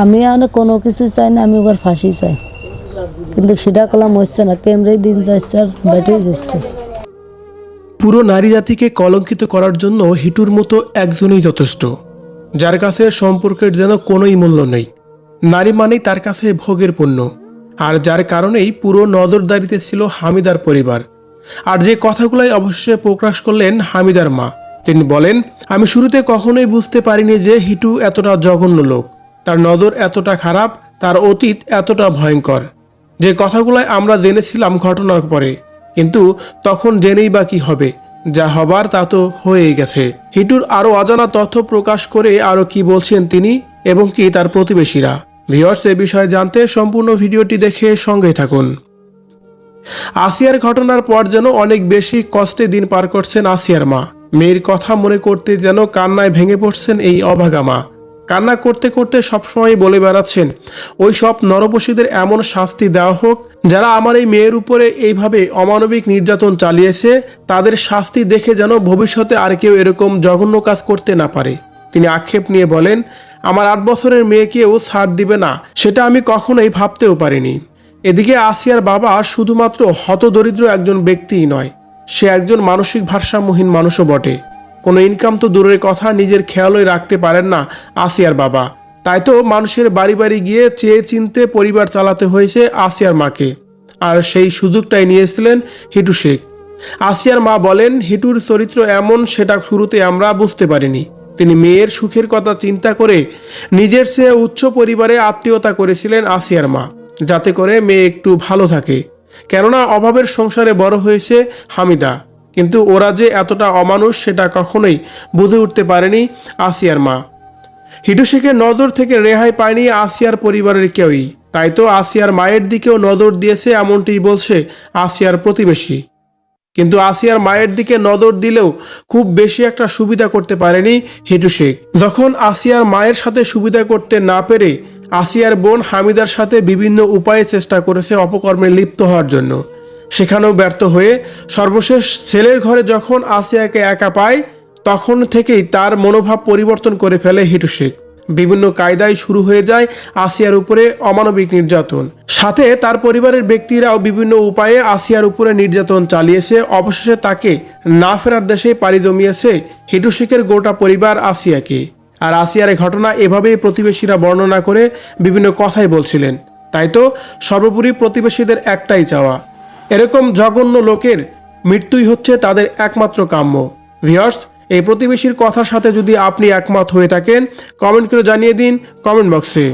আমি মানে কোনো কিছু চাই না, আমি ওবার ফাঁসি চাই। কিন্তু সেটা কলাম হচ্ছে না কেমরে দিন যাচ্ছে আর বেটে যাচ্ছে। পুরো নারী জাতিকে কলঙ্কিত করার জন্য হিটুর মতো একজনই যথেষ্ট, যার কাছে সম্পর্কের যেন কোনোই মূল্য নেই। নারী মানেই তার কাছে ভোগের পণ্য, আর যার কারণেই পুরো নজরদারিতে ছিল হামিদার পরিবার। আর যে কথাগুলাই অবশেষে প্রকাশ করলেন হামিদার মা, তিনি বলেন, আমি শুরুতে কখনোই বুঝতে পারিনি যে হিটু এতটা জঘন্য লোক। তার নজর এতটা খারাপ, তার অতীত এতটা ভয়ঙ্কর। যে কথাগুলাই আমরা জেনেছিলাম ঘটনার পরে, কিন্তু তখন জেনেই বা কি হবে, যা হবার তা তো হয়েই গেছে। হিটুর আরও অজানা তথ্য প্রকাশ করে আরও কি বলছেন তিনি এবং কি তার প্রতিবেশীরা। ভিওর্স এ বিষয়ে জানতে সম্পূর্ণ ভিডিওটি দেখে সঙ্গে থাকুন। আসিয়ার ঘটনার পর যেন অনেক বেশি কষ্টে দিন পার করছেন আসিয়ার মা। মেয়ের কথা মনে করতে যেন কান্নায় ভেঙে পড়ছেন এই অভাগা মা। কান্না করতে করতে সবসময় বলে বেড়াচ্ছেন, ওই সব নরপশীদের এমন শাস্তি দেওয়া হোক, যারা আমার এই মেয়ের উপরে এইভাবে অমানবিক নির্যাতন চালিয়েছে, তাদের শাস্তি দেখে যেন ভবিষ্যতে আর কেউ এরকম জঘন্য কাজ করতে না পারে। তিনি আক্ষেপ নিয়ে বলেন, আমার আট বছরের মেয়েকেও ছাড় দিবে না, সেটা আমি কখনোই ভাবতেও পারিনি। এদিকে আসিয়ার বাবা শুধুমাত্র হতদরিদ্র একজন ব্যক্তিই নয়, সে একজন মানসিক ভারসাম্যহীন মানুষও বটে। কোনো ইনকাম তো দূরের কথা, নিজের খেয়ালই রাখতে পারেন না আসিয়ার বাবা। তাই তো মানুষের বাড়ি বাড়ি গিয়ে চেয়ে চিনতে পরিবার চালাতে হয়েছে আসিয়ার মাকে। আর সেই সুযোগটাই নিয়েছিলেন হিটু শেখ। আসিয়ার মা বলেন, হিটুর চরিত্র এমন, সেটা শুরুতে আমরা বুঝতে পারিনি। তিনি মেয়ের সুখের কথা চিন্তা করে নিজের চেয়ে উচ্চ পরিবারে আত্মীয়তা করেছিলেন আসিয়ার মা, যাতে করে মেয়ে একটু ভালো থাকে। কেননা অভাবের সংসারে বড় হয়েছে হামিদা। কিন্তু ওরা যে এতটা অমানুষ সেটা কখনোই বুঝে উঠতে পারেনি আসিয়ার মা। হিটু শেখের নজর থেকে রেহাই পায়নি আসিয়ার পরিবারের কেউই। তাই তো আসিয়ার মায়ের দিকেও নজর দিয়েছে এমনটি বলছে আসিয়ার প্রতিবেশী। কিন্তু আসিয়ার মায়ের দিকে নজর দিলেও খুব বেশি একটা সুবিধা করতে পারেনি হিটু শেখ যখন আসিয়ার মায়ের সাথে সুবিধা করতে না পেরে আসিয়ার বোন হামিদার সাথে বিভিন্ন উপায়ে চেষ্টা করেছে অপকর্মে লিপ্ত হওয়ার জন্য। সেখানেও ব্যর্থ হয়ে সর্বশেষ ছেলের ঘরে যখন আসিয়াকে একা পায়, তখন থেকেই তার মনোভাব পরিবর্তন করে ফেলে হিটু শেখ। বিভিন্ন কায়দায় শুরু হয়ে যায় আসিয়ার উপরে অমানবিক নির্যাতন। সাথে তার পরিবারের ব্যক্তিরাও বিভিন্ন উপায়ে আসিয়ার উপরে নির্যাতন চালিয়েছে। অবশেষে তাকে না ফেরার দেশে পাড়ি জমিয়েছে হিটু শেখের গোটা পরিবার আসিয়াকে। আর আসিয়ার ঘটনা এভাবেই প্রতিবেশীরা বর্ণনা করে বিভিন্ন কথাই বলছিলেন। তাই তো সর্বোপরি প্রতিবেশীদের একটাই চাওয়া এরকম জঘন্য লোকের মৃত্যুই হচ্ছে তাদের একমাত্র কাম্য। ভিয়ার্স এই প্রতিবেশীর কথার সাথে যদি আপনি একমত হয়ে থাকেন, কমেন্ট করে জানিয়ে দিন কমেন্ট বক্সে।